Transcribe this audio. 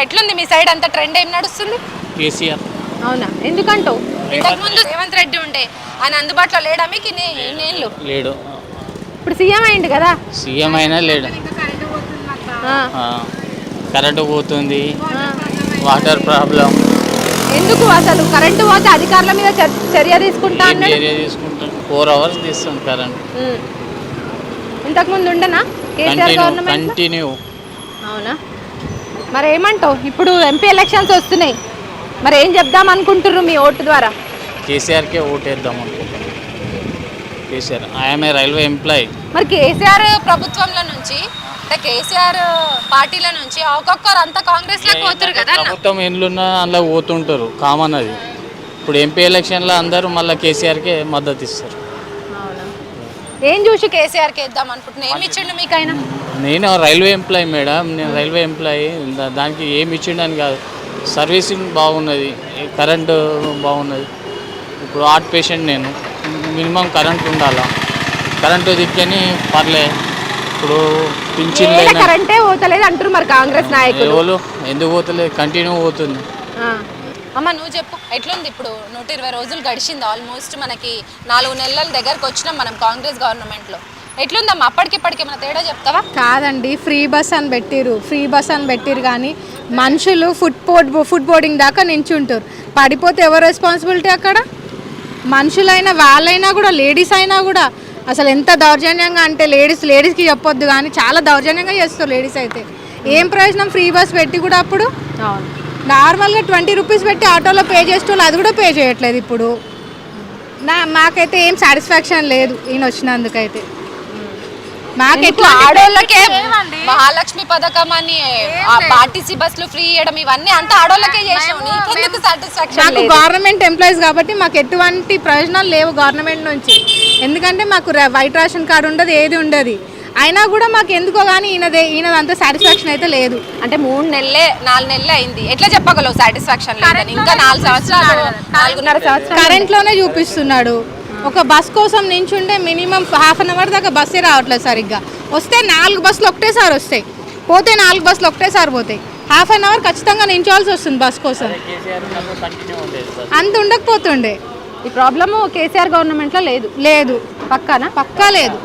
ఎట్లుంది మీ సైడ్ అంతా ట్రెండ్ ఏం నడుస్తుంది? కేసీఆర్. అవునా? ఎందుకంటావు? ఇంతకు ముందు రేవంత్ రెడ్డి ఉండే ఆయన అందుబాటులో లేడా మీకు? ఇన్ని ఇన్నేళ్ళు లేడు. ఇప్పుడు సీఎం అయింది కదా? సీఎం అయినా లేడు. ఆ, ఆ, కరెంటు పోతుంది. Water problem. ఎందుకు అసలు? కరెంటు పోతే అధికారుల మీద చర్- చర్య తీసుకుంటా అన్నాడు? ఏరియా తీసుకుంటాం? ఫోర్ అవర్స్ తీస్తుంది కరెంట్. ఉమ్. ఇంతకు ముందు ఉండనా? కేసీఆర్ కంటిన్యూ గవర్నమెంట్ కంటిన్యూ అవునా? మరి ఏమంటావు? ఇప్పుడు ఎంపీ ఎలక్షన్స్ వస్తున్నాయి. మరి ఏం చెప్దాం అనుకుంటుర్రు మీ ఓటు ద్వారా? కేసీఆర్కే ఓటేద్దాం అనుకుంటున్నాం. KCR I'm a railway employee మరి కేసీఆర్ ప్రభుత్వంలో నుంచి అంటే కేసీఆర్ పార్టీల నుంచి ఒక్కొక్కరు అంతా కాంగ్రెస్లోకి పోతురు కదా. ప్రభుత్వం ఎన్నున్నా అందులో పోతుంటారు కామన్ అది. ఇప్పుడు ఎంపీ ఎలక్షన్లో అందరూ మళ్ళీ కేసీఆర్కే మద్దతు ఇస్తారు. ఏం చూసి కేసీఆర్కి వేద్దాం అనుకుంటున్నా? ఏమి ఇచ్చిండు మీకు ఆయన నేను? Railway employee madam. నేను రైల్వే ఎంప్లాయీ. దానికి ఏమి ఇచ్చిండని కాదు. సర్వీసింగ్ బాగున్నది. కరెంటు బాగున్నది. ఇప్పుడు హార్ట్ పేషెంట్ నేను. మినిమం కరెంట్ ఉండాలా. కరెంటు దిక్కని పర్లే. ఇప్పుడు అయినా కరెంటే పోతలేదు అంటారు మరి కాంగ్రెస్ నాయకులు. ఎందుకు పోతలేదు? కంటిన్యూ పోతుంది. అమ్మ నువ్వు చెప్పు. ఎట్లుంది ఇప్పుడు? నూట ఇరవై రోజులు గడిచింది ఆల్మోస్ట్ మనకి నాలుగు నెలల దగ్గరకు వచ్చినాం మనం కాంగ్రెస్ గవర్నమెంట్లో. ఎట్లుందమ్మా? అప్పటికిప్పటికి ఏమైనా తేడా చెప్తావా? కాదండి ఫ్రీ బస్ అని పెట్టిరు ఫ్రీ బస్ అని పెట్టిరు కానీ మనుషులు ఫుట్ బోర్డ్ ఫుట్ బోర్డింగ్ దాకా నించుంటారు పడిపోతే ఎవరు రెస్పాన్సిబిలిటీ అక్కడ? మనుషులైనా వాళ్ళైనా కూడా లేడీస్ అయినా కూడా. అసలు ఎంత దౌర్జన్యంగా అంటే లేడీస్ లేడీస్కి చెప్పొద్దు కానీ చాలా దౌర్జన్యంగా చేస్తారు లేడీస్ అయితే. ఏం ప్రయోజనం ఫ్రీ బస్ పెట్టి కూడా అప్పుడు? అవును. నార్మల్గా ట్వంటీ రూపీస్ పెట్టి ఆటోలో పే చేసేటోళ్ళు అది కూడా పే చేయట్లేదు ఇప్పుడు. నా మాకైతే ఏం సాటిస్ఫాక్షన్ లేదు ఈయన వచ్చినందుకైతే. ఆడోళ్ళకే మహాలక్ష్మి పథకం అని ఆర్టీసీ బస్సులు ఫ్రీ ఇవ్వడం ఇవన్నీ అంతా ఆడోళ్ళకే చేసాం నీకెందుకు సాటిస్ఫాక్షన్ మాకు గవర్నమెంట్ ఎంప్లాయీస్ కాబట్టి మాకు ఎటువంటి ప్రయోజనాలు లేవు గవర్నమెంట్ నుంచి. ఎందుకంటే మాకు వైట్ రేషన్ కార్డు ఉండదు ఏది ఉండదు. అయినా కూడా మాకు ఎందుకో కానీ ఈయనదే ఈయనదంతా సాటిస్ఫాక్షన్ అయితే లేదు. అంటే మూడు నెలలే నాలుగు నెలలే అయింది. ఎట్లా చెప్పగలవు సాటిస్ఫాక్షన్ లేదని? ఇంకా నాలుగు సంవత్సరాలు నాలుగున్నర సంవత్సరాలు కరెంట్లోనే చూపిస్తున్నాడు. ఒక బస్ కోసం నించుంటే మినిమం హాఫ్ అన్ అవర్ దాకా బస్సే రావట్లేదు సరిగ్గా. వస్తే నాలుగు బస్సులు ఒకటేసారి వస్తాయి. పోతే నాలుగు బస్సులు ఒకటేసారి పోతాయి. హాఫ్ అన్ అవర్ ఖచ్చితంగా నించోవాల్సి వస్తుంది బస్ కోసం. అంత ఉండకపోతుండే. ఈ ప్రాబ్లమ్ కేసీఆర్ గవర్నమెంట్లో లేదు. లేదు. పక్కానా? పక్కా లేదు.